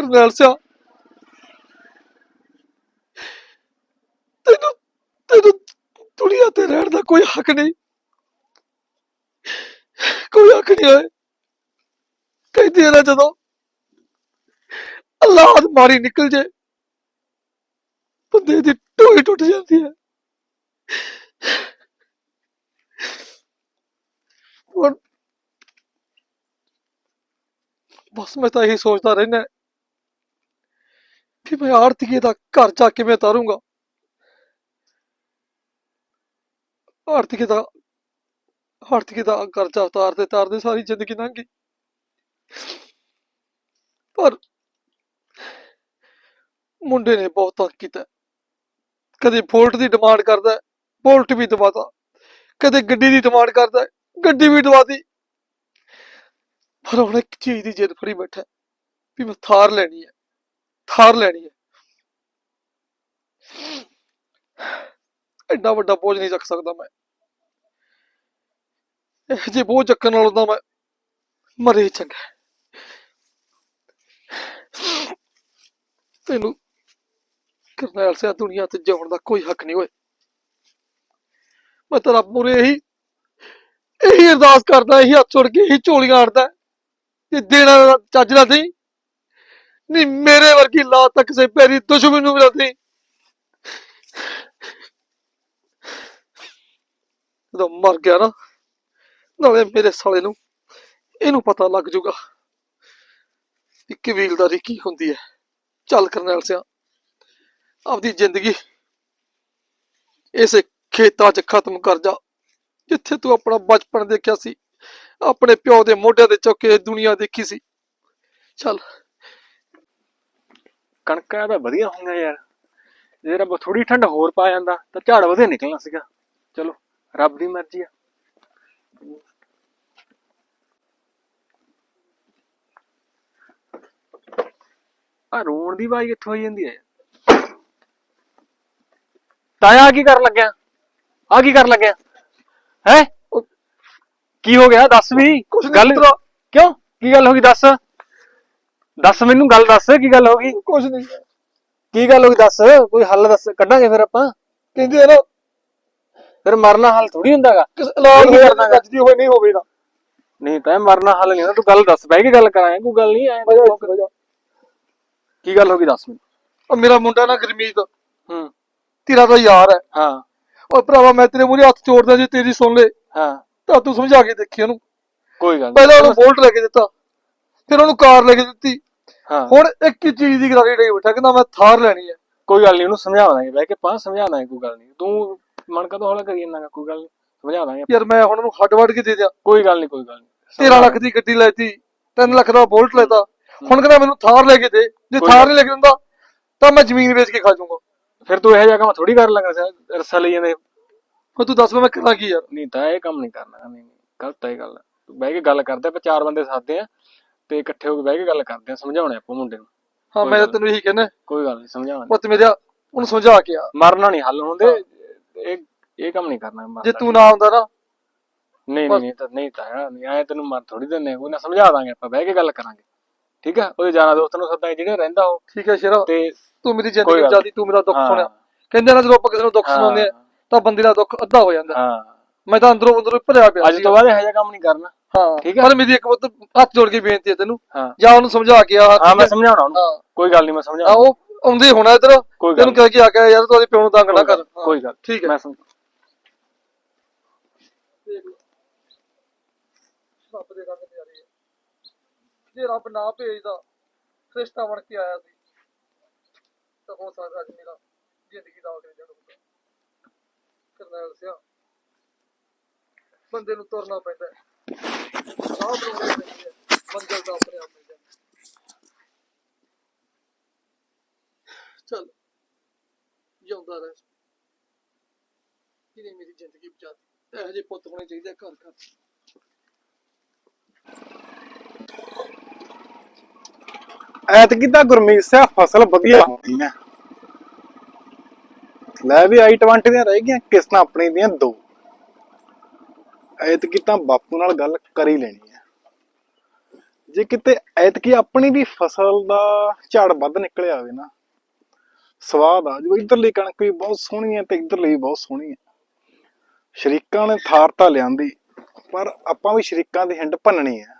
ਕਰਨੈਲ ਸਿਆ। ਤੈਨੂੰ ਤੈਨੂੰ ਦੁਨੀਆ ਤੇ ਰਹਿਣ ਦਾ ਕੋਈ ਹੱਕ ਨਹੀਂ। ਕੋਈ ਹੱਕ ਨਹੀਂ ਹੋਏ ਕਹਿੰਦੇ ਆ ਨਾ ਜਦੋਂ ਅੱਲਾਹ ਦੀ ਮਾਰੀ ਨਿਕਲ ਜੇ, ਬੰਦੇ ਦੀ ਟੋਈ ਟੁੱਟ ਜਾਂਦੀ ਹੈ। ਹੁਣ ਬਸ ਮੈਂ ਤਾਂ ਇਹੀ ਸੋਚਦਾ ਰਹਿਣਾ ਕਿ ਮੈਂ ਆਰਤੀਏ ਦਾ ਕਰਜ਼ਾ ਕਿਵੇਂ ਤਾਰੂੰਗਾ। ਆਰਤੀਏ ਦਾ ਆਰਤੀਏ ਦਾ ਕਰਜ਼ਾ ਉਤਾਰਦੇ ਤਾਰਦੇ ਸਾਰੀ ਜ਼ਿੰਦਗੀ ਲੰਘ ਗਈ। ਪਰ ਮੁੰਡੇ ਨੇ ਬਹੁਤ ਤੰਗ ਕੀਤਾ। ਕਦੇ ਫੋਲਟ ਦੀ ਡਿਮਾਂਡ ਕਰਦਾ ਫੋਲਟ ਵੀ ਦਵਾਤਾ। ਕਦੇ ਗੱਡੀ ਦੀ ਡਿਮਾਂਡ ਕਰਦਾ, ਗੱਡੀ ਵੀ ਦਵਾਤੀ। ਪਰ ਹੁਣ ਇੱਕ ਚੀਜ਼ ਦੀ ਜਿੱਦ ਫੜੀ ਬੈਠਾ, ਵੀ ਮੈਂ ਥਾਰ ਲੈਣੀ ਹੈ। ਥਾਰ ਲੈਣੀ ਹੈ। ਐਡਾ ਵੱਡਾ ਬੋਝ ਨਹੀਂ ਚੱਕ ਸਕਦਾ ਮੈਂ। ਇਹ ਜੇ ਬੋਝ ਚੱਕਣ ਨਾਲੋਂ ਤਾਂ ਮੈਂ ਮਰੇ ਚੰਗਾ ਤੈਨੂੰ ਕਰਨੈਲ ਸਿਆ ਦੁਨੀਆ ਤੇ ਜਿਉਣ ਦਾ ਕੋਈ ਹੱਕ ਨਹੀਂ ਹੋਏ ਮੈਂ ਤਾਂ ਰੱਬ ਮੂਹਰੇ ਇਹੀ ਇਹੀ ਅਰਦਾਸ ਕਰਦਾ, ਇਹੀ ਹੱਥ ਜੋੜ ਕੇ ਇਹੀ ਝੋਲੀਆਂ ਅੜਦਾ ਕਿ ਦੇਣਾ ਦਾ ਚੱਜ ਨਾ ਦੇਈ ਨਹੀਂ ਮੇਰੇ ਵਰਗੀ ਲਾ ਤੱਕ ਸੇ ਪੈਰੀ ਦੁਸ਼ਮਣ ਨੂੰ ਮਿਲਦੀ। ਜਦੋਂ ਮਰ ਗਿਆ ਨਾ, ਨਾਲੇ ਮੇਰੇ ਸਾਲੇ ਨੂੰ ਇਹਨੂੰ ਪਤਾ ਲੱਗ ਜੂਗਾ ਕਿ ਕਬੀਲਦਾਰੀ ਕੀ ਹੁੰਦੀ ਹੈ। ਚੱਲ ਕਰਨੈਲ ਸਿਆ, ਆਪਦੀ ਜ਼ਿੰਦਗੀ ਇਸੇ ਖੇਤਾਂ 'ਚ ਖਤਮ ਕਰ ਜਾ, ਜਿੱਥੇ ਤੂੰ ਆਪਣਾ ਬਚਪਨ ਦੇਖਿਆ ਸੀ, ਆਪਣੇ ਪਿਓ ਦੇ ਮੋਢਿਆਂ ਤੇ ਚੁੱਕ ਕੇ ਦੁਨੀਆ ਦੇਖੀ ਸੀ। ਚੱਲ ਕਣਕਾਂ ਤਾਂ ਵਧੀਆ ਹੋਈਆਂ ਯਾਰ। ਜੇ ਰੱਬ ਥੋੜੀ ਠੰਡ ਹੋਰ ਪਾ ਜਾਂਦਾ ਤਾਂ ਝਾੜ ਵਧੀਆ ਨਿਕਲਣਾ ਸੀਗਾ। ਚਲੋ ਰੱਬ ਦੀ ਮਰਜ਼ੀ ਆ। ਆ ਰੋਣ ਦੀ ਆਵਾਜ਼ ਕਿੱਥੋਂ ਆਈ ਜਾਂਦੀ ਹੈ ਤਾਇਆ ਕੀ ਕਰਨ ਲੱਗਿਆ? ਆ ਕੀ ਕਰਨ ਲੱਗਿਆ? ਹੈ? ਕੀ ਹੋ ਗਿਆ? ਦੱਸ ਵੀ। ਗੱਲ। ਕਿਉਂ? ਕੀ ਗੱਲ ਹੋ ਗਈ? ਦੱਸ। ਦੱਸ ਮੈਨੂੰ ਗੱਲ ਦੱਸ ਕੀ ਗੱਲ ਹੋ ਗਈ? ਕੁਝ ਨਹੀਂ। ਕੀ ਗੱਲ ਹੋਈ ਦੱਸ? ਕੋਈ ਹੱਲ ਦੱਸ ਕੱਢਾਂਗੇ ਫਿਰ ਆਪਾਂ? ਕਹਿੰਦੇ ਆ ਨਾ ਫਿਰ ਮਰਨਾ ਹੱਲ ਥੋੜੀ ਹੁੰਦਾਗਾ। ਕਿਸ ਇਲਾਜ ਨਹੀਂ ਦੀ ਕਰਨਾ ਗਾ। ਗੱਜਦੀ ਹੋਈ ਨਹੀਂ ਹੋਵੇ ਨਾ ਨਹੀਂ ਤਾਂ ਇਹ ਮਰਨਾ ਹੱਲ ਨਹੀਂ ਹੁੰਦਾ ਤੂੰ ਗੱਲ ਦੱਸ ਬਹਿ ਕੇ ਗੱਲ ਕਰਾਂਗੇ ਕੋਈ ਗੱਲ ਨਹੀਂ ਐ ਕੀ ਗੱਲ ਹੋ ਗਈ ਦੱਸ ਮੈਨੂੰ? ਉਹ ਮੇਰਾ ਮੁੰਡਾ ਨਾ ਗਰਮੀਤ ਹੂੰ। ਤੇਰਾ ਤਾਂ ਯਾਰ ਹੈ। ਹਾਂ। ਉਹ ਭਰਾਵਾ ਮੈਂ ਤੇਰੇ ਮੂਹਰੇ ਹੱਥ ਜੋੜਦਾ ਜੇ ਤੇਰੀ ਸੁਣ ਲੈ। ਹਾਂ। ਤਾਂ ਤੂੰ ਸਮਝਾ ਕੇ ਦੇਖੀ ਉਹਨੂੰ। ਕੋਈ ਗੱਲ। ਪਹਿਲਾਂ ਉਹਨੂੰ ਬੋਲਟ ਲੈ ਕੇ ਦਿੱਤਾ ਫਿਰ ਉਹਨੂੰ ਕਾਰ ਲੈ ਕੇ ਦਿੱਤੀ। ਹਾਂ। ਹੁਣ ਇੱਕ ਹੀ ਚੀਜ਼ ਦੀ ਗਰਾਰੀ ਡਈ ਬੈਠਾ ਕਹਿੰਦਾ ਮੈਂ ਥਾਰ ਲੈਣੀ ਹੈ। ਕੋਈ ਗੱਲ ਨਹੀਂ ਉਹਨੂੰ ਸਮਝਾ ਦਾਂਗੇ ਬਹਿ ਕੇ ਪਾ ਸਮਝਾ ਦਾਂਗੇ ਕੋਈ ਗੱਲ ਨਹੀਂ। ਤੂੰ ਮਨ ਕਦੋਂ ਹੌਲਾ ਕਰੀ ਜਾਂਦਾ ਕੋਈ ਗੱਲ ਨਹੀਂ। ਸਮਝਾ ਦਾਂਗੇ ਯਾਰ ਮੈਂ ਹੁਣ ਉਹਨੂੰ ਹੱਡ ਵੱਢ ਕੇ ਦੇ ਦਿਆਂ। ਕੋਈ ਗੱਲ ਨਹੀਂ ਕੋਈ ਗੱਲ ਨਹੀਂ। 13 ਲੱਖ ਦੀ ਗੱਡੀ ਲੈਤੀ 3 ਲੱਖ ਦਾ ਬੋਲਟ ਲੈਤਾ। ਹੁਣ ਕਹਿੰਦਾ ਮੈਨੂੰ ਥਾਰ ਲੈ ਕੇ ਦੇ। ਜੇ ਥਾਰ ਨਹੀਂ ਲੈ ਕੇ ਦਿੰਦਾ ਤਾਂ ਮੈਂ ਜ਼ਮੀਨ ਵੇਚ ਕੇ ਖਾ ਜਾਊਂਗਾ। ਫਿਰ ਤੂੰ ਇਹੋ ਜਿਹਾ ਕੰਮ ਥੋੜੀ ਕਰ ਲੱਗਾ ਰਸਾ ਲਈ ਜਾਂਦੇ। ਹੁਣ ਤੂੰ ਦੱਸ ਮੈਂ ਕਰਾਂ ਕੀ ਯਾਰ ਨਹੀਂ ਤਾਂ ਇਹ ਕੰਮ ਨਹੀਂ ਕਰਨਾ। ਨਹੀਂ ਨਹੀਂ ਗਲਤ ਹੈ ਇਹ ਗੱਲ। ਤੂੰ ਬਹਿ ਕੇ ਗੱਲ ਕਰਦੇ ਆਪਾਂ ਚਾਰ ਬੰਦੇ ਸਾਥਦੇ ਆ। ਤੇ ਇਕੱਠੇ ਹੋ ਕੇ ਬਹਿ ਕੇ ਗੱਲ ਕਰਦੇ ਆ ਸਮਝਾਉਣਾ ਆਪਾਂ ਮੁੰਡੇ ਨੂੰ। ਹਾਂ ਮੈਂ ਤਾਂ ਤੈਨੂੰ ਇਹੀ ਕਹਿੰਦਾ। ਕੋਈ ਗੱਲ ਨਹੀਂ ਸਮਝਾਉਣਾ ਪੁੱਤ ਮੇਰਾ ਉਹਨੂੰ ਸਮਝਾ ਕੇ ਆ। ਮਰਨਾ ਨਹੀਂ ਹੱਲ ਹੁੰਦੇ ਇਹ ਇਹ ਕੰਮ ਨਹੀਂ ਕਰਨਾ ਮਰਨਾ ਜੇ ਤੂੰ ਨਾ ਆਉਂਦਾ ਨਾ ਨਹੀਂ ਨਹੀਂ ਨਹੀਂ ਤਾਂ ਨਹੀਂ ਤਾਂ ਨਹੀਂ ਆਏ ਤੈਨੂੰ ਮਰ ਥੋੜੀ ਦਿੰਨੇ ਕੋਈ ਨਾ ਸਮਝਾ ਦਾਂਗੇ ਆਪਾਂ ਬਹਿ ਕੇ ਗੱਲ ਕਰਾਂਗੇ। ਠੀਕ ਆ? ਉਹਦੇ ਜਾਣਾ ਦੋਸਤ ਨੂੰ ਸੱਦਾ ਜਿਹੜੇ ਰਹਿੰਦਾ ਉਹ। ਠੀਕ ਹੈ ਸ਼ੇਰਾ। ਤੇ ਤੂੰ ਮੇਰੀ ਜ਼ਿੰਦਗੀ ਜਿਆਦੀ ਤੂੰ ਮੇਰਾ ਦੁੱਖ ਸੁਣਿਆ। ਕਹਿੰਦੇ ਨਾ ਜਦੋਂ ਆਪਾਂ ਕਿਸੇ ਨੂੰ ਦੁੱਖ ਸੁਣਾਉਂਦੇ ਆ ਤਾਂ ਬੰਦੇ ਦਾ ਦੁੱਖ ਅੱਧਾ ਹੋ ਜਾਂਦਾ। ਹਾਂ। ਮੈਂ ਤਾਂ ਅੰਦਰੋਂ ਅੰਦਰੋਂ ਭਰਿਆ ਪਿਆ ਅੱਜ ਤੋਂ ਬਾਅਦ ਇਹੋ ਜਿਹਾ ਕੰਮ ਨਹੀਂ ਕਰਨਾ। ਹਾਂ। ਠੀਕ ਹੈ। ਪਰ ਮੇਰੀ ਇੱਕ ਪੁੱਤ ਹੱਥ ਜੋੜ ਕੇ ਬੇਨਤੀ ਹੈ ਤੈਨੂੰ। ਹਾਂ। ਜਾਂ ਉਹਨੂੰ ਸਮਝਾ ਕੇ ਆ ਹਾਂ ਮੈਂ? ਸਮਝਾਉਣਾ ਉਹਨੂੰ। ਕੋਈ ਗੱਲ ਨਹੀਂ ਮੈਂ ਸਮਝਾਉਣਾ। ਉਹ ਆਉਂਦੇ ਹੋਣਾ ਇਧਰ। ਤੈਨੂੰ ਕਹਿ ਕੇ ਆ ਗਿਆ ਯਾਰ ਤੂੰ ਉਹਦੇ ਪਿਓ ਨੂੰ ਤੰਗ ਨਾ ਕਰ। ਕੋਈ ਗੱਲ ਠੀਕ ਹੈ। ਮੈਂ ਸਮਝ ਰੱਬ ਦੇ ਰੰਗ ਪਿਆਰੇ ਜੇ ਰੱਬ ਨਾ ਭੇਜਦਾ ਫਰਿਸ਼ਤਾ ਬਣ ਕੇ ਆਇਆ ਸੀ ਤਾਂ ਹੋ ਸਕਦਾ ਅੱਜ ਮੇਰਾ ਜ਼ਿੰਦਗੀ ਦਾ ਆਖਰੀ ਦਿਨ ਹੁੰਦਾ ਕਰਨਾ ਦੱਸਿਆ ਬੰਦੇ ਨੂੰ ਤੁਰਨਾ ਪੈਂਦਾ ਹੈ ਰਾਹ ਬਣਾਉਣੇ ਪੈਂਦੇ ਆ ਮੰਜ਼ਿਲ ਦਾ ਆਪਣੇ ਆਪ ਮਿਲ ਜਾਂਦੀ ਚਲ ਜਿਉਂਦਾ ਰਹਿ ਇਹਨੇ ਮੇਰੀ ਜ਼ਿੰਦਗੀ ਬਚਾਤੀ ਇਹੋ ਜਿਹੇ ਪੁੱਤ ਹੋਣੇ ਚਾਹੀਦੇ ਆ ਘਰ ਘਰ ਐਤਕੀ ਤਾਂ ਗੁਰਮੀਤ ਸਿੰਘ ਫਸਲ ਵਧੀਆ ਹੁੰਦੀ ਹੈ ਲੈ ਵੀ i20 ਦੀਆਂ ਰਹਿ ਗਈਆਂ ਕਿਸ਼ਤਾਂ ਆਪਣੀ ਦੀਆਂ ਦੋ। ਐਤਕੀ ਤਾਂ ਬਾਪੂ ਨਾਲ ਗੱਲ ਕਰ ਹੀ ਲੈਣੀ ਹੈ। ਜੇ ਕਿਤੇ ਐਤਕੀ ਆਪਣੀ ਵੀ ਫਸਲ ਦਾ ਝਾੜ ਵੱਧ ਨਿਕਲਿਆ ਹੋਵੇ ਨਾ, ਸਵਾਦ ਆ ਜੋ ਇਧਰਲੀ ਕਣਕ ਵੀ ਬਹੁਤ ਸੋਹਣੀ ਹੈ ਤੇ ਇਧਰਲੀ ਵੀ ਬਹੁਤ ਸੋਹਣੀ ਹੈ। ਸ਼ਰੀਕਾਂ ਨੇ ਥਾਰ ਤਾਂ ਲਿਆਂਦੀ, ਪਰ ਆਪਾਂ ਵੀ ਸ਼ਰੀਕਾਂ ਦੀ ਹਿੰਡ ਭੰਨਣੀ ਹੈ।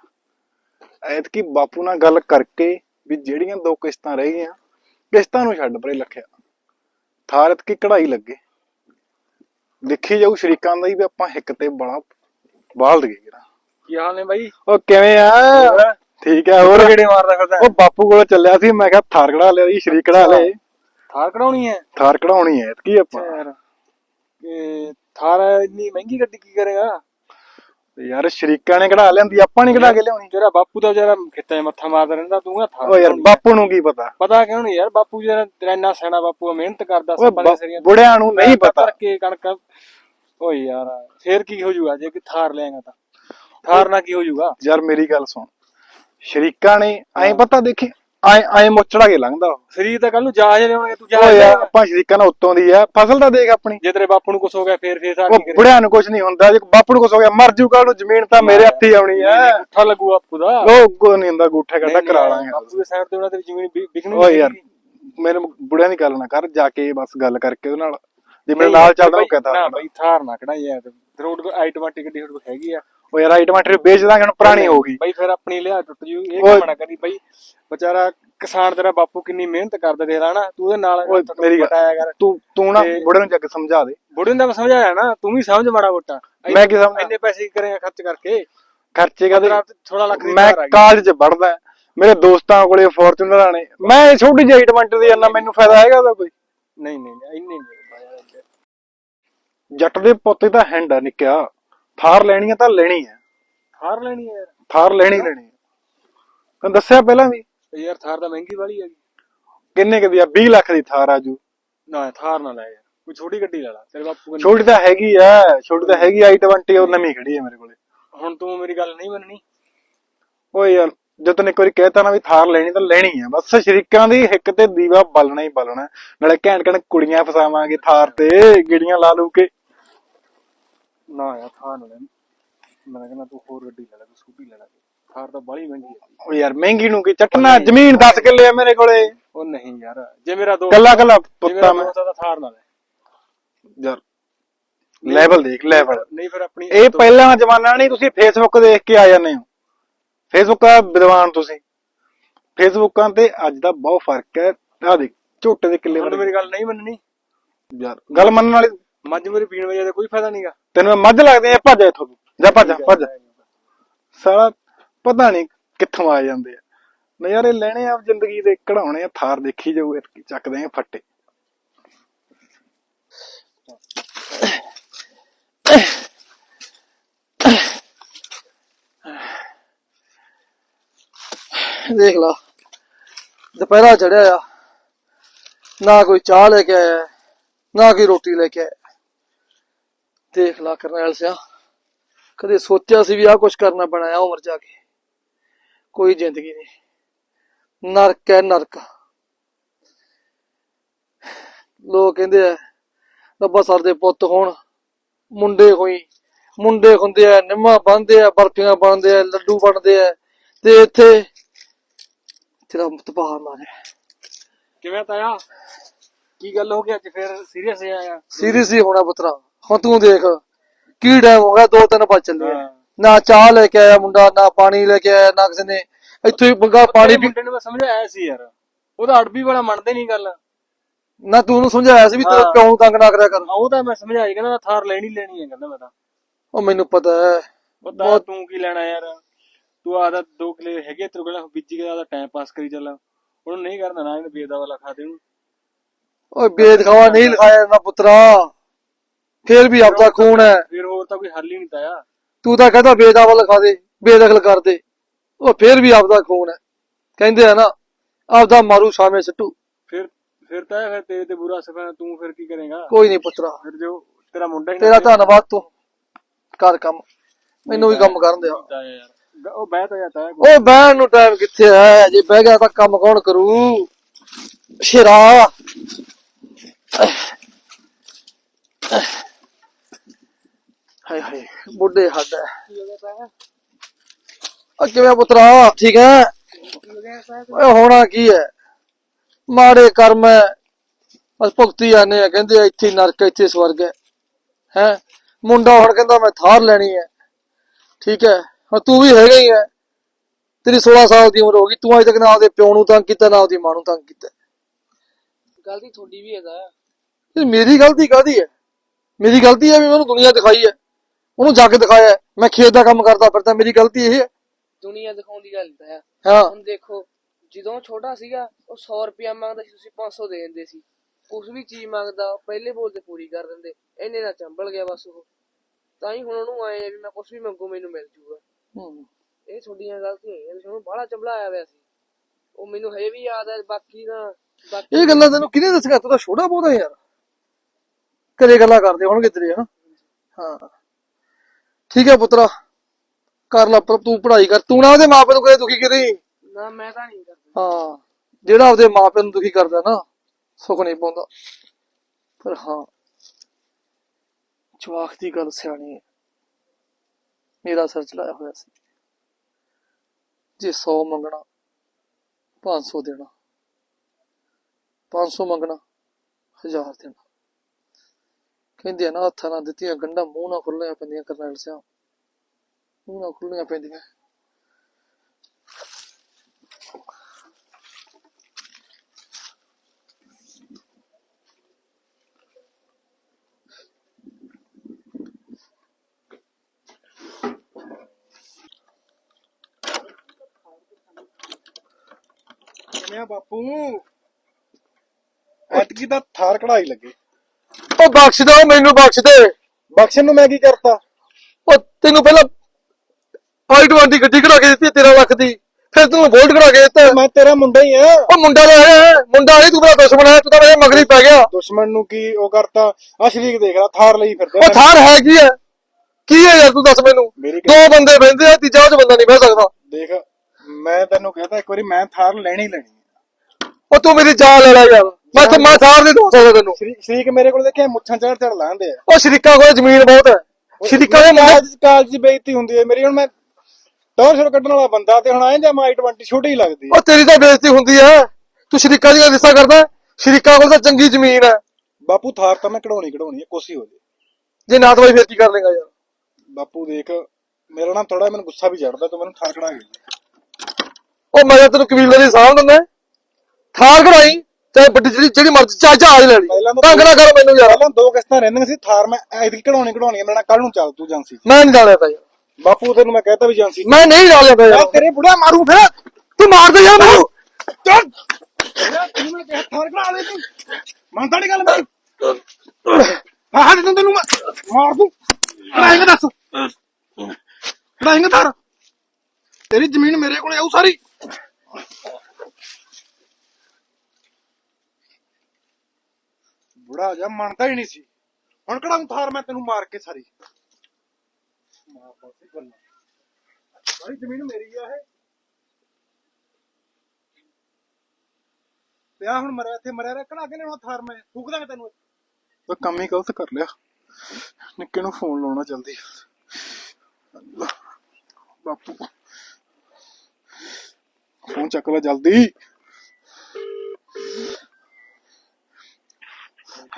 ਐਤਕੀ ਬਾਪੂ ਨਾਲ ਗੱਲ ਕਰਕੇ ਵੀ ਜਿਹੜੀਆਂ ਦੋ ਕਿਸ਼ਤਾਂ ਰਹਿ ਗਈਆਂ, ਕਿਸ਼ਤਾਂ ਨੂੰ ਛੱਡ ਪਰੇ ਲੱਖਿਆ। ਥਾਰ ਐਤਕੀ ਕਢਾਈ ਲੱਗੇ। ਦੇਖੀ ਜਾਊ ਸ਼ਰੀਕਾਂ ਦਾ ਹੀ ਵੀ ਆਪਾਂ ਹਿੱਕ ਤੇ ਬੜਾ ਬਾਲ ਜਿਹੜਾ ਕੀ ਹਾਲ ਨੇ ਬਾਈ? ਉਹ ਕਿਵੇਂ ਆ? ਠੀਕ ਹੈ ਹੋਰ? ਕਿਹੜੇ ਮਾਰਦਾ ਫਿਰਦਾ? ਉਹ ਬਾਪੂ ਕੋਲ ਚੱਲਿਆ ਸੀ ਮੈਂ ਕਿਹਾ ਥਾਰ ਕਢਾ ਲਿਆ ਜੀ ਸ਼ਰੀਕ ਕਢਾ ਲਏ। ਥਾਰ ਕਢਾਉਣੀ ਹੈ? ਥਾਰ ਕਢਾਉਣੀ ਹੈ ਕੀ ਆਪਾਂ। ਯਾਰ। ਇਹ ਥਾਰ ਇੰਨੀ ਮਹਿੰਗੀ ਗੱਡੀ ਕੀ ਕਰੇਗਾ? ਯਾਰ ਸ਼ਰੀਕਾਂ ਨੇ ਕਢਾ ਲਿਆਂਦੀ ਆਪਾਂ ਨਹੀਂ ਕਢਾ ਕੇ ਲਿਆਉਣੀ। ਤੇਰਾ ਬਾਪੂ ਤਾਂ ਵਿਚਾਰਾ ਖੇਤਾਂ 'ਚ ਮੱਥਾ ਮਾਰਦਾ ਰਹਿੰਦਾ ਤੂੰ ਆ ਥਾਰ ਉਹ ਯਾਰ। ਬਾਪੂ ਨੂੰ ਕੀ ਪਤਾ? ਪਤਾ ਕਿਉਂ ਨਹੀਂ ਯਾਰ ਬਾਪੂ ਜਿਹੜਾ ਤੇਰਾ ਇੰਨਾ ਸਿਆਣਾ ਬਾਪੂ ਆ, ਮਿਹਨਤ ਕਰਦਾ ਦੀਆਂ ਬਾ- ਸਰੀਆਂ ਬੁੜਿਆਂ ਨੂੰ ਨਹੀਂ ਪਤਾ। ਕਰਕੇ ਕਣਕ ਓਏ ਯਾਰ ਫੇਰ ਕੀ ਹੋ ਜਾਊਗਾ ਜੇ ਕਿ ਥਾਰ ਲਿਆਂਗਾ ਤਾਂ। ਥਾਰ ਨਾਲ ਕੀ ਹੋ ਜਾਊਗਾ ਯਾਰ ਮੇਰੀ ਗੱਲ ਸੁਣ। ਸ਼ਰੀਕਾਂ ਨੇ ਐਂ ਪਤਾ ਦੇਖੀ ਐਂ ਐਂ ਮੁੱਚੜਾ ਕੇ ਲੰਘਦਾ ਉਹ। ਸਰੀਰ ਤਾਂ ਕੱਲ ਨੂੰ ਜਹਾਜ਼ ਲਿਆਉਣਗੇ ਤੂੰ ਓ ਜਹਾਜ਼ ਯਾਰ ਲਿਆਏਂਗਾ। ਆਪਾਂ ਸ਼ਰੀਕਾਂ ਨਾਲ ਉੱਤੋਂ ਦੀ ਆ। ਫਸਲ ਤਾਂ ਦੇਖ ਆਪਣੀ। ਜੇ ਤੇਰੇ ਬਾਪੂ ਨੂੰ ਕੁਛ ਹੋ ਗਿਆ ਫੇਰ ਫੇਰ ਸਾਰ ਉਹ ਕੀ ਕਰੇ ਬੁੜਿਆਂ ਨੂੰ ਕੁਝ ਨਹੀਂ ਹੁੰਦਾ। ਜੇ ਬਾਪੂ ਨੂੰ ਕੁਝ ਹੋ ਗਿਆ ਮਰ ਜੂਗਾ ਉਹਨੂੰ ਜ਼ਮੀਨ ਤਾਂ ਮੇਰੇ ਹੱਥੀ ਆਉਣੀ ਆ। ਪੁੱਠਾ ਲੱਗੂ ਬਾਪੂ ਦਾ। ਉਹ ਕੋ ਨਹੀਂ ਹੁੰਦਾ ਗੂਠਾ ਕੱਢਾ ਕਰਾ ਲਾਂਗੇ। ਬਾਪੂ ਦੇ ਸਾਈਡ ਤੇ ਉਹਨਾਂ ਦੀ ਜ਼ਮੀਨ ਵਿਕਣੀ ਓ ਯਾਰ ਮੇਰੇ ਬੁੜਿਆਂ ਦੀ ਗੱਲ ਨਾ ਕਰ ਜਾ ਕੇ ਬਸ ਗੱਲ ਕਰਕੇ ਉਹਦੇ ਨਾਲ। ਜੇ ਮੇਰੇ ਨਾਲ ਚੱਲਦਾ ਉਹ ਕਹਤਾ ਨਾ ਬਈ ਥਾਰ ਨਾ ਕਢਾਈ ਯਾਰ ਰੋਡ ਆਟੋਮੈਟਿਕ ਗੱਡੀ ਤੁਹਾਡੇ ਕੋਲ ਹੈਗੀ ਆ। ਉਹ ਯਾਰ ਆਈ ਟਮਾਟਰ ਵੇਚ ਦਾਂਗੇ ਹੁਣ ਪੁਰਾਣੀ ਹੋ ਗਈ ਬਈ ਫਿਰ ਆਪਣੀ ਲਿਆ ਟੁੱਟ ਜੂ ਇਹ। ਕੰਮ ਨਾ ਕਰੀ। ਬਈ ਵਿਚਾਰਾ ਕਿਸਾਨ ਤੇਰਾ ਬਾਪੂ ਕਿੰਨੀ ਮਿਹਨਤ ਕਰਦਾ ਦੇਖ ਲਾ ਨਾ ਤੂੰ ਉਹਦੇ ਨਾਲ ਮੇਰੀ ਬਟਾਇਆ ਕਰ। ਤੂੰ ਤੂੰ ਨਾ ਬੁੜੇ ਨੂੰ ਜਾ ਕੇ ਸਮਝਾ ਦੇ। ਬੁੜੇ ਨੂੰ ਤਾਂ ਸਮਝਾਇਆ ਨਾ ਤੂੰ ਵੀ ਸਮਝ ਮਾੜਾ ਮੋਟਾ। ਮੈਂ ਕੀ ਸਮਝਾਂ? ਇੰਨੇ ਪੈਸੇ ਕੀ ਕਰੇਗਾ ਖਰਚ ਕਰਕੇ? ਖਰਚੇ ਕਦੇ 16 ਲੱਖ ਦੀ ਮੈਂ ਕਾਰ ਕਾਲਜ ਚ ਪੜਦਾ ਮੇਰੇ ਦੋਸਤਾਂ ਕੋਲੇ ਫੋਰਚੂਨਰਾਂ ਨੇ ਮੈਂ ਛੋਟੀ ਜਿਹੀ ਟਮਾਟਰ ਦੀ ਇੰਨਾ ਮੈਨੂੰ ਫਾਇਦਾ ਹੈਗਾ ਉਹਦਾ ਕੋਈ? ਨਹੀਂ ਨਹੀਂ, ਇੰਨੇ ਨਹੀਂ। ਜੱਟ ਦੇ ਪੁੱਤੇ ਤਾਂ ਹੈਂਡ ਆ ਨਿੱਕਿਆ। ਥਾਰ ਲੈਣੀ ਆ ਤਾਂ ਲੈਣੀ ਆ। ਥਾਰ ਲੈਣੀ ਯਾਰ। ਥਾਰ ਲੈਣੀ ਲੈਣੀ ਆ। ਤੈਨੂੰ ਦੱਸਿਆ ਪਹਿਲਾਂ ਵੀ? ਯਾਰ ਥਾਰ ਤਾਂ ਮਹਿੰਗੀ ਵਾਲੀ ਹੈਗੀ। ਕਿੰਨੇ ਕੁ ਦੀ ਆ? 20 ਲੱਖ ਦੀ ਥਾਰ ਆਜੂ ਨਾ ਥਾਰ ਨਾ ਲੈ ਯਾਰ। ਕੋਈ ਛੋਟੀ ਗੱਡੀ ਲੈ ਲਾ। ਤੇਰੇ ਬਾਪੂ ਕਹਿੰਦਾ ਛੋਟੀ ਤਾਂ ਹੈਗੀ ਆ। ਛੋਟੀ ਤਾਂ ਹੈਗੀ ਆਈ 20 ਉਹ ਨਵੀਂ ਖੜੀ ਆ ਮੇਰੇ ਕੋਲੇ। ਹੁਣ ਤੂੰ ਮੇਰੀ ਗੱਲ ਨਹੀਂ ਮੰਨਣੀ। ਓਏ ਯਾਰ ਜੇ ਤੈਨੂੰ ਇੱਕ ਵਾਰੀ ਕਹਿਤਾ ਨਾ ਵੀ ਥਾਰ ਲੈਣੀ ਤਾਂ ਲੈਣੀ ਆ। ਬਸ ਸ਼ਰੀਕਾਂ ਦੀ ਹਿੱਕ ਤੇ ਦੀਵਾ ਬਾਲਣਾ ਹੀ ਬਾਲਣਾ। ਨਾਲੇ ਘੈਂਟ ਘੈਂਟ ਕੁੜੀਆਂ ਫਸਾਵਾਂਗੇ ਥਾਰ ਤੇ। ਗਿੜੀਆਂ ਲਾ ਲੂ ਕੇ। ਨਾ ਯਾਰ ਥਾਰ ਨਾ ਲੈ ਮੈਂ ਕਹਿੰਦਾ ਤੂੰ ਹੋਰ ਗੱਡੀ ਲੈ ਲੈ ਤੂੰ ਸਕੂਟੀ ਲੈ ਲੈ। ਥਾਰ ਤਾਂ ਬੜੀ ਮਹਿੰਗੀ ਓ ਯਾਰ ਮਹਿੰਗੀ ਨੂੰ ਕੀ ਚੱਟਣਾ ਜ਼ਮੀਨ 10 ਕਿੱਲੇ ਆ ਮੇਰੇ ਕੋਲੇ। ਉਹ ਨਹੀਂ ਯਾਰ ਜੇ ਮੇਰਾ ਦੋਸਤ ਕੱਲਾ ਕੱਲਾ ਪੁੱਤਾ ਮੈਂ। ਆ ਤਾਂ ਥਾਰ ਨਾ ਲੈ। ਯਾਰ ਲੈਵਲ ਦੇਖ ਲੈਵਲ ਨਹੀਂ ਫਿਰ ਆਪਣੀ ਇਹ ਪਹਿਲਾਂ ਜ਼ਮਾਨਾ ਨਹੀਂ ਤੁਸੀਂ ਫੇਸਬੁੱਕ ਦੇਖ ਕੇ ਆ ਜਾਂਦੇ ਹੋ। ਫੇਸਬੁੱਕ ਦਾ ਵਿਦਵਾਨ ਤੁਸੀਂ। ਫੇਸਬੁੱਕਾਂ ਤੇ ਅੱਜ ਦਾ ਬਹੁਤ ਫ਼ਰਕ ਹੈ। ਆ ਦੇਖ ਝੋਟੇ ਦੇ ਕਿੱਲੇ ਮੇਰੀ ਗੱਲ ਨਹੀਂ ਮੰਨਣੀ। ਯਾਰ ਗੱਲ ਮੰਨਣ ਵਾਲੀ ਮੱਝ ਮੇਰੀ ਪੀਣ ਵਜੇ ਦਾ ਕੋਈ ਫਾਇਦਾ ਨਹੀਂਗਾ ਤੈਨੂੰ ਮੈਂ ਮੱਝ ਲੱਗਦੇ ਆ ਭੱਜ ਇੱਥੋਂ ਤੂੰ। ਜਾ ਭੱਜ ਭੱਜ। ਸਾਲਾ ਪਤਾ ਨਹੀਂ ਕਿੱਥੋਂ ਆ ਜਾਂਦੇ ਆ। ਨਜ਼ਾਰੇ ਲੈਣੇ ਆ ਜ਼ਿੰਦਗੀ ਦੇ ਕਢਾਉਣੇ ਆ ਥਾਰ ਦੇਖੀ ਜਾਊ ਇਤਕੀ ਚੱਕਦੇ ਆ ਫੱਟੇ। ਦੇਖ ਲਾ। ਦੁਪਹਿਰਾ ਚੜਿਆ ਆ। ਨਾ ਕੋਈ ਚਾਹ ਲੈ ਕੇ ਆਇਆ ਨਾ ਕੋਈ ਰੋਟੀ ਲੈ ਕੇ ਆਇਆ। ਦੇਖ ਲਾ ਕਰਨੈਲ ਸਿਆ। ਕਦੇ ਸੋਚਿਆ ਸੀ ਵੀ ਆਹ ਕੁਝ ਕਰਨਾ ਪੈਣਾ ਆ ਉਮਰ ਜਾ ਕੇ। ਕੋਈ ਜ਼ਿੰਦਗੀ ਨਹੀਂ। ਨਰਕ ਹੈ ਨਰਕ। ਲੋਕ ਕਹਿੰਦੇ ਆ ਰੱਬਾ ਸਰ ਦੇ ਪੁੱਤ ਹੋਣ। ਮੁੰਡੇ ਹੋਈ ਮੁੰਡੇ ਹੁੰਦੇ ਆ ਨਿੰਮਾ ਬੰਨਦੇ ਆ ਬਰਫੀਆਂ ਬਣਦੇ ਆ ਲੱਡੂ ਬਣਦੇ ਆ। ਤੇ ਇੱਥੇ ਤੇਰਾ ਤਬਾਹ ਮਾਰਿਆ ਕਿਵੇਂ ਤਾਇਆ? ਕੀ ਗੱਲ ਹੋ ਗਈ ਅੱਜ ਫਿਰ? ਸੀਰੀਅਸ ਆਇਆ। ਸੀਰੀਅਸ ਹੀ ਹੋਣਾ ਪੁੱਤਰਾ। ਹੁਣ ਤੂੰ ਦੇਖ ਕੀ ਟਾਈਮ ਹੋ ਗਿਆ ਦੋ ਤਿੰਨ ਵੱਜ ਚੱਲੇ ਆ। ਨਾ ਚਾਹ ਲੈ ਕੇ ਆਇਆ ਮੁੰਡਾ ਨਾ ਪਾਣੀ ਲੈ ਕੇ ਆਇਆ ਨਾ ਕਿਸੇ ਨੇ ਇੱਥੋਂ ਹੀ ਬੰਗਾ ਪਾਣੀ ਪੀ ਮੁੰਡੇ ਨੂੰ ਮੈਂ ਸਮਝਾਇਆ ਸੀ ਯਾਰ। ਉਹਦਾ ਅੜਬੀ ਵਾਲਾ ਮੰਨਦੇ ਨਹੀਂ ਗੱਲ। ਨਾ ਤੂੰ ਉਹਨੂੰ ਸਮਝਾਇਆ ਸੀ ਵੀ ਤੇਰੇ ਹਾਂ। ਪਿਓ ਨੂੰ ਤੰਗ ਨਾ ਕਰਿਆ ਕਰ। ਆ ਉਹ ਤਾਂ ਮੈਂ ਸਮਝਾਈ ਕਹਿੰਦਾ ਮੈਂ ਥਾਰ ਲੈਣੀ ਲੈਣੀ ਹੈ ਕਹਿੰਦਾ ਮੈਂ ਤਾਂ। ਉਹ ਮੈਨੂੰ ਪਤਾ ਹੈ। ਉਹ ਤਾਂ ਕੀ ਲੈਣਾ ਯਾਰ। ਤੂੰ ਆਦਾ ਦੋ ਕਿਲੇ ਹੈਗੇ ਤੇਰੇ ਕੋਲ ਬੀਜੀ ਕੇ ਆਦਾ ਟਾਈਮ ਪਾਸ ਕਰੀ ਚੱਲ। ਉਹਨੂੰ ਨਹੀਂ ਕਰਨਾ ਨਾ ਇਹਨੂੰ ਬੇਦਾ ਵਾਲਾ ਖਾ ਦੇ ਉਹਨੂੰ। ਓਏ ਬੇਦ ਖਾਵਾ ਨਹੀਂ ਲਿਖਾਇਆ ਨਾ ਪੁੱਤਰਾ। ਫੇਰ ਵੀ ਆਪਦਾ ਖੂਨ ਹੈ। ਫਿਰ ਹੋਰ ਤਾਂ ਕੋਈ ਹੱਲ ਹੀ ਨਹੀਂ ਤਾਇਆ ਤੂੰ ਤਾਂ ਕਹਿੰਦਾ ਬੇਦਾਵਾ ਲਿਖਾ ਦੇ ਬੇਦਖਲ ਕਰ ਦੇ। ਉਹ ਫੇਰ ਵੀ ਆਪਦਾ ਖੂਨ ਹੈ। ਕਹਿੰਦੇ ਆ ਨਾ ਆਪਦਾ ਮਾਰੂ ਸਾਵੇਂ ਸਿੱਟੂ। ਫਿਰ ਫਿਰ ਤਾਂ ਫਿਰ ਤੇਰੇ ਤੇ ਬੁਰਾ ਸਫਾ ਤੂੰ ਫਿਰ ਕੀ ਕਰੇਗਾ? ਕੋਈ ਨਹੀਂ ਪੁੱਤਰਾ। ਫਿਰ ਜੋ ਤੇਰਾ ਮੁੰਡਾ ਹੀ ਤੇਰਾ ਧੰਨਵਾਦ ਤੂੰ। ਕਰ ਕੰਮ। ਮੈਨੂੰ ਵੀ ਕੰਮ ਕਰਨ ਯਾਰ। ਗ- ਉਹ ਬਹਿ ਤਾਂ ਜਾਂਦਾ ਹੈ ਓਏ ਬਹਿਣ ਨੂੰ ਟਾਈਮ ਕਿੱਥੇ ਹੈ? ਜੇ ਬਹਿ ਗਿਆ ਤਾਂ ਕੰਮ ਕੌਣ ਕਰੂ? ਸ਼ੇਰਾ। ਹਾਏ ਹਾਏ ਬੁੱਢੇ ਹੱਡ ਹੈ ਆ ਕਿਵੇਂ ਪੁੱਤਰਾ? ਠੀਕ ਹੈ ਓਏ ਹੋਣਾ ਕੀ ਹੈ ਮਾੜੇ ਕਰਮ ਹੈ ਬਸ ਭੁਗਤੀ ਜਾਂਦੇ ਆ ਕਹਿੰਦੇ ਇੱਥੇ ਨਰਕ ਇੱਥੇ ਸਵਰਗ ਹੈ ਹੈ? ਮੁੰਡਾ ਹੁਣ ਕਹਿੰਦਾ ਮੈਂ ਥਾਰ ਲੈਣੀ ਹੈ ਠੀਕ ਹੈ ਹੁਣ ਤੂੰ ਵੀ ਹੈਗਾ ਹੀ ਹੈ ਤੇਰੀ 16 ਸਾਲ ਦੀ ਉਮਰ ਹੋ ਗਈ ਤੂੰ ਅਜੇ ਤੱਕ ਨਾ ਉਹਦੇ ਪਿਓ ਨੂੰ ਤੰਗ ਕੀਤਾ ਨਾ ਉਹਦੀ ਮਾਂ ਨੂੰ ਤੰਗ ਕੀਤਾ। ਗਲਤੀ ਤੁਹਾਡੀ ਵੀ ਹੈਗਾ। ਇਹ ਮੇਰੀ ਗਲਤੀ ਕਾਦੀ ਹੈ ਮੇਰੀ ਗਲਤੀ ਹੈ ਵੀ ਮੈਂ ਉਹਨੂੰ ਦੁਨੀਆ ਦਿਖਾਈ ਹੈ ਉਹਨੂੰ ਜਾ ਕੇ ਦਿਖਾਇਆ। ਮੈਂ ਖੇਤ ਦਾ ਕੰਮ ਕਰਦਾ ਫਿਰਦਾ ਮੇਰੀ ਗਲਤੀ ਇਹ ਹੈ। ਦੁਨੀਆ ਦਿਖਾਉਣ ਦੀ ਗੱਲ ਤਾਂ ਹੈ। ਹਾਂ। ਹੁਣ ਦੇਖੋ ਜਦੋਂ ਛੋਟਾ ਸੀਗਾ ਉਹ 100 ਰੁਪਿਆ ਮੰਗਦਾ ਸੀ ਤੁਸੀਂ 500 ਦੇ ਦਿੰਦੇ ਸੀ। ਉਸ ਵੀ ਚੀਜ਼ ਮੰਗਦਾ ਪਹਿਲੇ ਬੋਲ ਤੇ ਪੂਰੀ ਕਰ ਦਿੰਦੇ। ਇੰਨੇ ਨਾਲ ਚੰਬਲ ਗਿਆ ਬਸ ਉਹ। ਤਾਂ ਹੀ ਹੁਣ ਉਹਨੂੰ ਆਏ ਆ ਵੀ ਮੈਂ ਕੁਝ ਵੀ ਮੰਗੂ ਮੈਨੂੰ ਮਿਲ ਜੂਗਾ। ਹੂੰ। ਇਹ ਤੁਹਾਡੀਆਂ ਗਲਤੀਆਂ ਹੈ ਤੁਸੀਂ ਉਹਨੂੰ ਬਾਹਲਾ ਚੰਬਲਾਇਆ ਹੋਇਆ ਸੀ। ਉਹ ਮੈਨੂੰ ਹਜੇ ਵੀ ਯਾਦ ਹੈ ਬਾਕੀ ਦਾ ਬਾਕੀ ਇਹ ਗੱਲਾਂ ਤੈਨੂੰ ਕਿਹਨੇ ਦੱਸਿਆ? ਤੂੰ ਤਾਂ ਛੋਟਾ ਬਹੁਤ ਯਾਰ। ਘਰੇ ਗੱਲਾਂ ਕਰਦੇ ਹੋਣਗੇ ਤੇਰੇ ਹਨਾ? ਹਾਂ। ਠੀਕ ਹੈ ਪੁੱਤਰਾ। ਕਰ ਲੈ ਪ- ਤੂੰ ਪੜ੍ਹਾਈ ਕਰ। ਤੂੰ ਨਾ ਉਹਦੇ ਮਾਪੇ ਨੂੰ ਕਦੇ ਦੁਖੀ ਕਰੀ ਨਾ ਮੈਂ ਤਾਂ ਨਹੀਂ ਕਰਦਾ। ਹਾਂ ਜਿਹੜਾ ਉਹਦੇ ਮਾਪੇ ਨੂੰ ਦੁਖੀ ਕਰਦਾ ਨਾ ਸੁੱਖ ਨਹੀਂ ਪਾਉਂਦਾ। ਪਰ ਹਾਂ ਜਵਾਕ ਦੀ ਗੱਲ ਸਿਆਣੀ ਹੈ। ਮੇਰਾ ਸਿਰ ਚਲਾਇਆ ਹੋਇਆ ਸੀ। ਜੇ 100 ਮੰਗਣਾ 500 ਦੇਣਾ। 500 ਮੰਗਣਾ 1000 ਦੇਣਾ। ਕਹਿੰਦੇ ਨਾ, ਹੱਥਾਂ ਨਾਲ ਦਿੱਤੀਆਂ ਗੰਢਾਂ, ਮੂੰਹ ਨਾਲ ਖੁੱਲ੍ਹੀਆਂ ਪੈਂਦੀਆਂ ਕਰਨੈਲ ਸਿਆ ਮੂੰਹ ਨਾਲ ਖੁੱਲ੍ਹੀਆਂ ਪੈਂਦੀਆਂ। ਕਿਵੇਂ ਬਾਪੂ? ਐਤਕੀ ਦਾ ਥਾਰ ਕਢਾਈ ਲੱਗੇ। ਉਹ ਬਖਸ਼ ਦੇ ਉਹ ਮੈਨੂੰ ਬਖਸ਼ ਦੇ। ਬਖਸ਼ਣ ਨੂੰ ਮੈਂ ਕੀ ਕਰਤਾ? ਉਹ ਤੈਨੂੰ ਪਹਿਲਾਂ ਆਈ 20 ਗੱਡੀ ਕਢਾ ਕੇ ਦਿੱਤੀ 13 ਲੱਖ ਦੀ। ਫਿਰ ਤੂੰ ਬੋਲਟ ਕਢਾ ਕੇ ਦਿੱਤਾ। ਮੈਂ ਤੇਰਾ ਮੁੰਡਾ ਹੀ ਆ। ਉਹ ਮੁੰਡਾ ਲੈ ਆਇਆ ਮੁੰਡਾ ਨਹੀਂ ਤੂੰ ਮੇਰਾ ਦੁਸ਼ਮਣ ਹੈ ਤੂੰ ਤਾਂ ਮੇਰੇ ਮਗਰੀ ਪੈ ਗਿਆ। ਦੁਸ਼ਮਣ ਨੂੰ ਕੀ ਉਹ ਕਰਤਾ? ਆ ਸ਼ਰੀਕ ਦੇਖ ਲੈ ਥਾਰ ਲਈ ਫਿਰਦੇ ਉਹ ਥਾਰ ਹੈ ਕੀ ਹੈ? ਕੀ ਹੈ ਯਾਰ ਤੂੰ ਦੱਸ ਮੈਨੂੰ? ਮੇਰੀ ਦੋ ਬੰਦੇ ਬਹਿੰਦੇ ਆ ਤੀਜਾ ਉਹ 'ਚ ਬੰਦਾ ਨਹੀਂ ਬਹਿ ਸਕਦਾ। ਦੇਖ ਮੈਂ ਤੈਨੂੰ ਕਹਤਾ ਇੱਕ ਵਾਰੀ ਮੈਂ ਥਾਰ ਲੈਣੀ ਲੈਣੀ। ਉਹ ਤੂੰ ਮੇਰੀ ਜਾਨ ਲੈ ਲੈ ਯਾਰ। ਮੈਂ ਤੇ ਮੈਂ ਥਾਰ ਦੇ ਦੋ ਸਕਦਾ ਤੈਨੂੰ। ਸ਼ਰੀ- ਸ਼ਰੀਕ ਮੇਰੇ ਕੋਲ ਦੇਖਿਆ ਮੁੱਛਾਂ ਚੜ ਚੜ ਲਾਂਦੇ ਆ। ਉਹ ਸ਼ਰੀਕਾ ਕੋਲ ਜ਼ਮੀਨ ਬਹੁਤ ਹੈ। ਸ਼ਰੀਕਾ ਦੇ ਮੁੰਡੇ ਕਾਲਜ ਕਾਲਜ ਦੀ ਬੇਇੱਜ਼ਤੀ ਹੁੰਦੀ ਹੈ। ਮੇਰੀ ਹੁਣ ਮੈਂ ਟੌਰ ਸ਼ੁਰੂ ਕੱਢਣ ਵਾਲਾ ਬੰਦਾ ਤੇ ਹੁਣ ਆਏ ਜਾਂ ਮੈਂ 20 ਛੋਟੀ ਹੀ ਲੱਗਦੀ ਉਹ ਤੇਰੀ ਤਾਂ ਬੇਇੱਜ਼ਤੀ ਹੁੰਦੀ ਹੈ। ਤੂੰ ਸ਼ਰੀਕਾ ਦੀ ਰਿਸ਼ਤਾ ਕਰਦਾ। ਸ਼ਰੀਕਾ ਕੋਲ ਤਾਂ ਚੰਗੀ ਜ਼ਮੀਨ ਹੈ। ਬਾਪੂ ਥਾਰ ਤਾਂ ਮੈਂ ਕਢਾਉਣੀ ਕਢਾਉਣੀ ਹੈ ਕੋਸੀ ਹੋ ਜੇ। ਜੇ ਨਾ ਦਵਾਈ ਫੇਰ ਕੀ ਕਰ ਲੇਗਾ ਯਾਰ? ਬਾਪੂ ਦੇਖ ਮੇਰਾ ਨਾ ਥੋੜਾ ਮੈਨੂੰ ਗੁੱਸਾ ਵੀ ਚੜਦਾ ਤੂੰ ਮੈਨੂੰ ਥਾਰ ਕਢਾ ਕੇ ਉਹ ਮੈਂ ਤਾਂ ਤੈਨੂੰ ਕਬੀਲਦਾਰੀ ਸਾਂਭ ਦਿੰਦਾ। ਥਾਰ ਕਢਾਈ। ਚਾਹੇ ਵੱਡੀ ਜਿਹੜੀ ਜਿਹੜੀ ਮਰਜ਼ੀ ਚਾਹ ਜਹਾਜ਼ ਲੈ ਲਈ। ਪਹਿਲਾਂ ਤਾਂ ਤੰਗ ਨਾ ਕਰ ਮੈਨੂੰ ਯਾਰ। ਪਹਿਲਾਂ ਦੋ ਕਿਸ਼ਤਾਂ ਰਹਿੰਦੀਆਂ ਸੀ ਥਾਰ ਮੈਂ ਐਤਕੀ ਕਢਾਉਣੀ ਕਢਾਉਣੀ ਮੇਰੇ ਨਾਲ ਕੱਲ ਨੂੰ ਚੱਲ ਤੂੰ ਏਜੰਸੀ 'ਚ। ਮੈਂ ਨਹੀਂ ਜਾਣਿਆ ਤਾਂ ਯਾਰ। ਬਾਪੂ ਤੈਨੂੰ ਮੈਂ ਕਹਿਤਾ ਵੀ ਏਜੰਸੀ 'ਚ। ਮੈਂ ਨਹੀਂ ਜਾ ਜਾਂਦਾ ਯਾਰ। ਤੇਰੇ ਬੁੜਾ ਮਾਰੂ ਫਿਰ। ਤੂੰ ਮਾਰ ਦੇ ਯਾਰ ਮੈਨੂੰ। ਚੱਲ। ਯਾਰ ਤੈਨੂੰ ਮੈਂ ਕਿਹਾ ਥਾਰ ਕਢਾ ਲੈ ਤੂੰ। ਮੰਨਦਾ ਨਹੀਂ ਗੱਲ ਮੇਰੀ। ਹਾਂ ਤੈਨੂੰ ਤੈਨੂੰ ਮੈਂ। ਮਾਰ ਦੂੰ ਕਢਾਏਂਗਾ ਦੱਸ। ਕਢਾਏਂਗਾ ਥਾਰ। ਤੇਰੀ ਜ਼ਮੀਨ ਮੇਰੇ ਕੋਲ ਆਉ ਸਾਰੀ। ਬੁੜਾ ਜਾ, ਮੰਨਦਾ ਹੀ ਨਹੀਂ ਸੀ। ਹੁਣ ਕਢਾਉਂ ਥਾਰ ਮੈਂ ਤੈਨੂੰ ਮਾਰ ਕੇ ਸਾਰੀ। ਮਾਂ ਪਾਸੇ ਗੱਲਾਂ। ਸਾਰੀ ਜ਼ਮੀਨ ਮੇਰੀ ਆ ਇਹ। ਪਿਆ ਹੁਣ ਮਰਿਆ, ਇੱਥੇ ਮਰਿਆ ਰਹਿ ਕਢਾ ਕੇ ਲੈਣਾ ਥਾਰ ਮੈਂ? ਫੂਕ ਦਾਂਗਾ ਤੈਨੂੰ ਤਾਂ ਕੰਮ ਹੀ ਗਲਤ ਕਰ ਲਿਆ। ਨਿੱਕੇ ਨੂੰ ਫੋਨ ਲਾਉਣਾ ਜਲਦੀ। ਬਾਪੂ। ਫੋਨ ਚੱਕ ਲੈ ਜਲਦੀ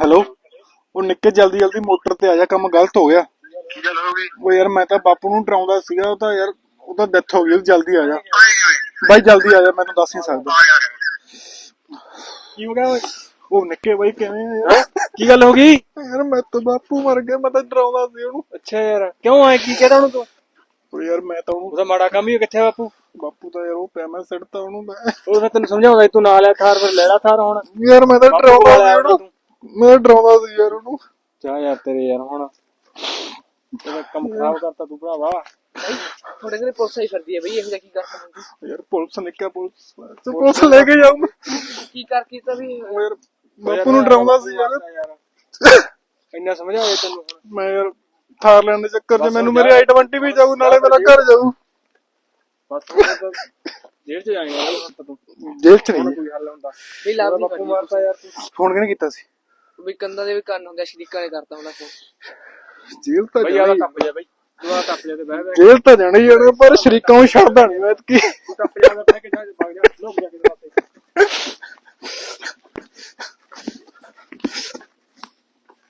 ਹੈਲੋ ਉਹ ਨਿੱਕੇ ਜਲਦੀ ਜਲਦੀ ਮੋਟਰ ਤੇ ਆ ਜਾ ਕੰਮ ਗਲਤ ਹੋ ਗਿਆ। ਕੀ ਗੱਲ ਹੋ ਗਈ? ਉਹ ਯਾਰ ਮੈਂ ਤਾਂ ਬਾਪੂ ਨੂੰ ਡਰਾਉਂਦਾ ਸੀਗਾ ਉਹ ਤਾਂ ਯਾਰ ਉਹ ਤਾਂ ਡੈਥ ਹੋ ਗਈ ਉਹਦੀ, ਜਲਦੀ ਆ ਜਾ। ਬਾਈ ਜਲਦੀ ਆ ਜਾ ਮੈਨੂੰ ਦੱਸ ਨਹੀਂ ਸਕਦਾ। ਆ ਕੀ ਹੋ ਗਿਆ ਓਏ? ਉਹ ਨਿੱਕੇ ਬਾਈ ਕਿਵੇਂ ਆ ਯਾਰ? ਕੀ ਗੱਲ ਹੋ ਗਈ? ਯਾਰ ਮੈਂ ਤਾਂ ਬਾਪੂ ਮਰ ਗਿਆ ਮੈਂ ਤਾਂ ਡਰਾਉਂਦਾ ਸੀ ਉਹਨੂੰ। ਅੱਛਾ ਯਾਰ ਕਿਉਂ ਆਏ? ਕੀ ਕਹਿਦਾ ਉਹਨੂੰ ਤੂੰ? ਉਹ ਯਾਰ ਮੈਂ ਤਾਂ ਉਹਨੂੰ ਉਹਦਾ ਮਾੜਾ ਕੰਮ ਹੀ ਕਿੱਥੇ ਆ ਬਾਪੂ? ਬਾਪੂ ਤਾਂ ਯਾਰ ਉਹ ਪਿਆ ਮੈਂ ਸਿੱਟਤਾ ਉਹਨੂੰ ਮੈਂ। ਉਹ ਤਾਂ ਤੈਨੂੰ ਸਮਝਾਉਂਦਾ ਸੀ, ਤੂੰ ਨਾਲ ਆ ਥਾਰ ਫਿਰ ਲੈ ਲੈ ਥਾਰ ਹੁਣ। ਯਾਰ ਮੈਂ ਤਾਂ ਬਾਪੂ ਡਰਾਉਂਦਾ ਕੋਲ ਆਇਆ ਸੀ ਉਹਨੂੰ। ਤੂੰ। ਮੈਂ ਡਰਾਉਂਦਾ ਸੀ ਯਾਰ ਉਹਨੂੰ। ਜਾ ਯਾਰ ਤੇਰੇ ਯਾਰ ਹੁਣ। ਤੇਰਾ ਕੰਮ ਖਰਾਬ ਕਰਤਾ ਤੂੰ ਭਰਾਵਾ। ਤੁਹਾਡੇ ਘਰੇ ਪੁਲਿਸ ਆਈ ਫਿਰਦੀ ਹੈ ਬਈ ਇਹੋ ਜਿਹਾ ਕੀ ਕਰ ਪਾਉਂਗੀ ਯਾਰ ਪੁਲਿਸ ਨੇ ਕਿਹਾ ਪੁਲਿਸ। ਤੇ ਪੁਲਿਸ ਲੈ ਕੇ ਜਾਊਂ ਮੈਂ। ਕੀ ਕਰ ਕੀਤਾ ਵੀ ਉਹ ਯਾਰ ਬਾਪੂ ਨੂੰ ਡਰਾਉਂਦਾ ਸੀ ਯਾਰ। ਇੰਨਾ ਸਮਝਾਇਆ ਤੈਨੂੰ ਹੁਣ। ਮੈਂ ਯਾਰ ਥਾਰ ਲੈਣ ਦੇ ਚੱਕਰ 'ਚ ਮੈਨੂੰ ਮੇਰੇ i20 ਵੀ ਜਾਊ ਨਾਲੇ ਮੇਰਾ ਘਰ ਜਾਊ। ਬਸ ਹੁਣ ਤਾਂ ਜੇਲ੍ਹ ਚ ਜਾਏਗਾ ਹੁਣ ਤਾਂ ਤੂੰ। ਜੇਲ੍ਹ 'ਚ ਹੁਣ ਨਹੀਂ ਕੋਈ ਹੱਲ ਹੁੰਦਾ। ਬਈ ਲਾਭ ਨਹੀਂ ਬਾਪੂ ਮਾਰਤਾ ਯਾਰ ਤੂੰ। ਫੋਨ ਕਿਹਨੇ ਕੀਤਾ ਸੀ? ਵੀ ਕੰਨਾਂ ਦੇ ਵੀ ਕੰਨ ਹੁੰਦੇ ਆ, ਸ਼ਰੀਕਾਂ ਨੇ ਕਰਤਾ ਹੁੰਦਾ ਫੋਨ ਜੇਲ੍ਹ ਤਾਂ ਬਈ ਆਹ ਜਾਣਾ। ਟੱਪ ਜਾ ਬਈ। ਤੂੰ ਆਹ ਟੱਪ ਤੇ ਬਹਿ ਬਹਿ ਜੇਲ ਤਾਂ ਜਾਣਾ ਹੀ ਜਾਣਾ ਪਰ ਸ਼ਰੀਕਾਂ ਨੂੰ ਛੱਡਦਾ ਨਹੀਂ ਮੈਂ ਕੀ।